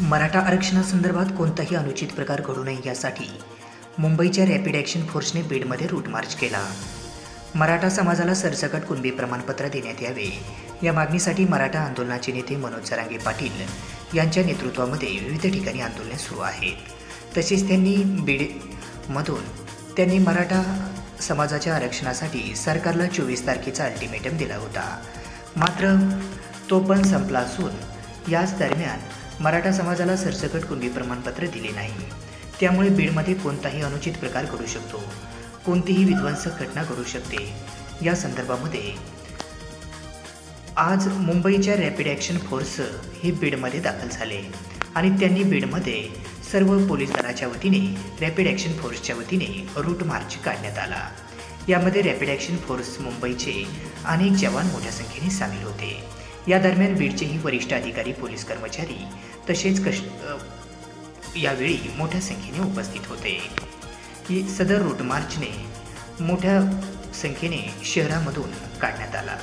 मराठा आरक्षणासंदर्भात कोणताही अनुचित प्रकार घडू नये यासाठी मुंबईच्या रॅपिड ॲक्शन फोर्सने बीडमध्ये रूट मार्च केला. मराठा समाजाला सरसकट कुणबी प्रमाणपत्र देण्यात यावे या मागणीसाठी मराठा आंदोलनाचे नेते मनोज सरांगे पाटील यांच्या नेतृत्वामध्ये विविध ठिकाणी आंदोलने सुरू आहेत. तसेच त्यांनी बीडमधून त्यांनी मराठा समाजाच्या आरक्षणासाठी सरकारला चोवीस तारखेचा अल्टिमेटम दिला होता. मात्र तो पण संपला असून याच दरम्यान मराठा समाजाला सरसकट कुणबी प्रमाणपत्र दिले नाही. त्यामुळे बीडमध्ये कोणताही अनुचित प्रकार घडू शकतो. कोणतीही विध्वंसक घटना घडू शकते. या संदर्भामध्ये आज मुंबईच्या रॅपिड ॲक्शन फोर्स हे बीडमध्ये दाखल झाले आणि त्यांनी बीडमध्ये सर्व पोलीस दलाच्या वतीने रॅपिड ॲक्शन फोर्सच्या वतीने रूट मार्च काढण्यात आला. यामध्ये रॅपिड ॲक्शन फोर्स मुंबईचे अनेक जवान मोठ्या संख्येने सामील होते. या दरम्यान बीडचेही वरिष्ठ अधिकारी पोलीस कर्मचारी तसेच कश यावेळी मोठ्या संख्येने उपस्थित होते. सदर रूट मार्चने मोठ्या संख्येने शहरामधून काढण्यात आला.